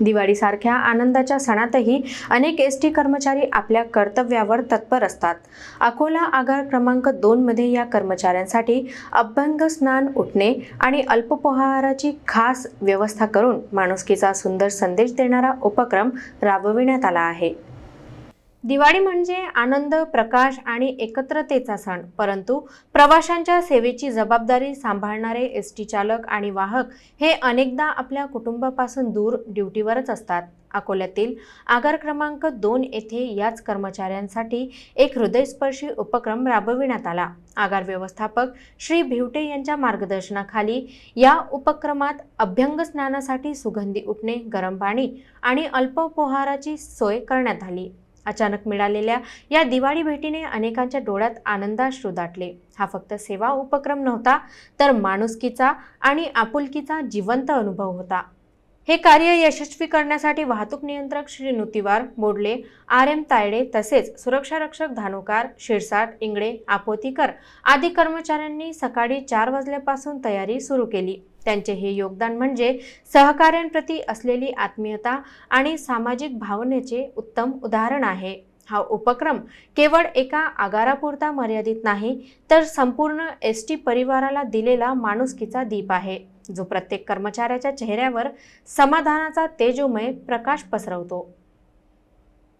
दिवाळीसारख्या आनंदाच्या सणातही अनेक S T कर्मचारी आपल्या कर्तव्यावर तत्पर असतात. अकोला आगार क्रमांक दोनमध्ये या कर्मचाऱ्यांसाठी अभ्यंग स्नान उठणे आणि अल्पपोहाराची खास व्यवस्था करून माणुसकीचा सुंदर संदेश देणारा उपक्रम राबविण्यात आला आहे. दिवाळी म्हणजे आनंद प्रकाश आणि एकत्रतेचा सण. परंतु प्रवाशांच्या सेवेची जबाबदारी सांभाळणारे एस टी चालक आणि वाहक हे अनेकदा आपल्या कुटुंबापासून दूर ड्युटीवरच असतात. अकोल्यातील आगार क्रमांक दोन येथे याच कर्मचाऱ्यांसाठी एक हृदयस्पर्शी उपक्रम राबविण्यात आला. आगार व्यवस्थापक श्री भिवटे यांच्या मार्गदर्शनाखाली या उपक्रमात अभ्यंग स्नानासाठी सुगंधी उठणे गरम पाणी आणि अल्पोपहाराची सोय करण्यात आली. अचानक मिळालेल्या या दिवाळी भेटीने अनेकांच्या डोळ्यात आनंदाश्रू दाटले. हा फक्त सेवा उपक्रम नव्हता तर माणुसकीचा आणि आपुलकीचा जिवंत अनुभव होता. हे कार्य यशस्वी करण्यासाठी वाहतूक नियंत्रक श्री नुतिवार बोडले आर एम तायडे तसेच सुरक्षा रक्षक धानुकार शिरसाट इंगळे आपोतीकर आदी कर्मचाऱ्यांनी सकाळी चार वाजल्यापासून तयारी सुरू केली. त्यांचे हे योगदान म्हणजे सहकाऱ्यांप्रती असलेली आत्मीयता आणि सामाजिक भावनेचे उत्तम उदाहरण आहे. हा उपक्रम केवळ एका आगारापुरता मर्यादित नाही तर संपूर्ण एस टी परिवाराला दिलेला माणुसकीचा दीप आहे. जो प्रत्येक कर्मचाऱ्याच्या चेहऱ्यावर समाधानाचा तेजोमय प्रकाश पसरवतो.